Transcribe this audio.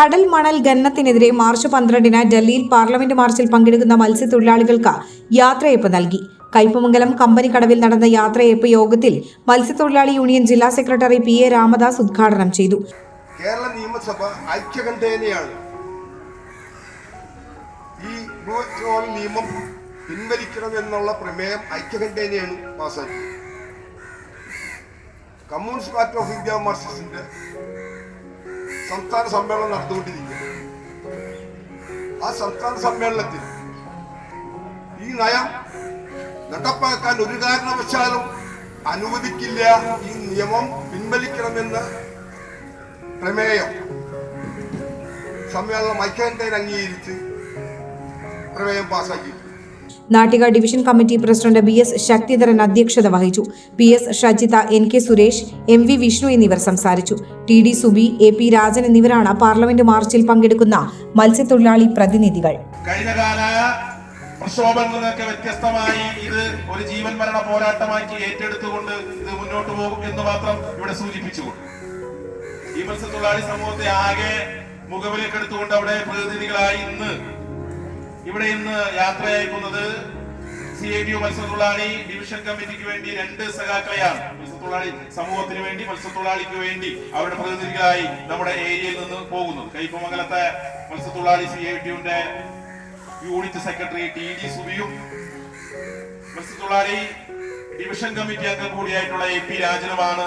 കടൽ മണൽ ഖനനത്തിനെതിരെ മാർച്ച് പന്ത്രണ്ടിന് ഡൽഹിയിൽ പാർലമെന്റ് മാർച്ചിൽ പങ്കെടുക്കുന്ന മത്സ്യത്തൊഴിലാളികൾക്ക് യാത്രയയപ്പ് നൽകി. കയ്പമംഗലം കമ്പനിക്കടവിൽ നടന്ന യാത്രയയപ്പ് യോഗത്തിൽ മത്സ്യത്തൊഴിലാളി യൂണിയൻ ജില്ലാ സെക്രട്ടറി പി എ രാമദാസ് ഉദ്ഘാടനം ചെയ്തു. കേരള നിയമസഭ ഐക്യകണ്ഠേനയാണ്. ഈ നിയമം നിയമം പിൻവലിക്കണമെന്നുള്ള പ്രമേയം ഐക്യകണ്ഠേനയാണ് പാസ്സാക്കിയത് കമ്മ്യൂണിസ്റ്റ് പാർട്ടി ഓഫ് ഇന്ത്യ മാർക്സിസ്റ്റിന്റെ സംസ്ഥാന സമ്മേളനം നടന്നുകൊണ്ടിരിക്കുക ആ സംസ്ഥാന സമ്മേളനത്തിൽ ഈ നയം നടപ്പാക്കാൻ ഒരു കാരണവശാലും അനുവദിക്കില്ല. ഈ നിയമം പിൻവലിക്കണമെന്ന് പ്രമേയം സമ്മേളനം ഐക്യകണ്ഠേന അംഗീകരിച്ച് പ്രമേയം പാസാക്കി Nattika division committee president B S Sakthidharan അധ്യക്ഷത വഹിച്ചു. P S Shajitha N K Suresh M V Vishnu എന്നിവർ സംസാരിച്ചു. T D Subi A P Rajan എന്നിവരാണ് പാർലമെന്റ് മാർച്ചിൽ പങ്കെടുക്കുന്ന മത്സ്യത്തൊഴിലാളി പ്രതിനിധികൾ. കഴിഞ്ഞകാല പ്രക്ഷോഭങ്ങളൊക്കെ വ്യത്യസ്തമായി ഇത് ഒരു ജീവൻ മരണ പോരാട്ടമാക്കി ഏറ്റെടുത്തുകൊണ്ട് ഇത് മുന്നോട്ട് പോകും എന്ന് മാത്രം ഇവിടെ സൂചിപ്പിച്ചുകൊണ്ട്. ഈ മത്സ്യത്തൊഴിലാളി സമൂഹത്തെ ആകെ മുഖവിലേക്ക് എടുത്തുകൊണ്ട് അവിടെ പ്രതിനിധികളായി ഇന്ന് ഇവിടെ ഇന്ന് യാത്രയായി പോകുന്നത് സി ഐ ടി മത്സ്യത്തൊഴിലാളി ഡിവിഷൻ കമ്മിറ്റിക്ക് വേണ്ടി രണ്ട് സഖാക്കളെയാണ്. മത്സ്യത്തൊഴിലാളി സമൂഹത്തിന് വേണ്ടി മത്സ്യത്തൊഴിലാളിക്ക് വേണ്ടി അവരുടെ പ്രതിനിധികളായി നമ്മുടെ ഏരിയയിൽ നിന്ന് പോകുന്നു. കൈപ്പമംഗലത്തെ മത്സ്യത്തൊഴിലാളി സി ഐ ടിയുടെ യൂണിറ്റ് സെക്രട്ടറി ടി ഡി സുബിയും മത്സ്യത്തൊഴിലാളി ഡിവിഷൻ കമ്മിറ്റി അംഗം കൂടിയായിട്ടുള്ള എ പി രാജനുമാണ്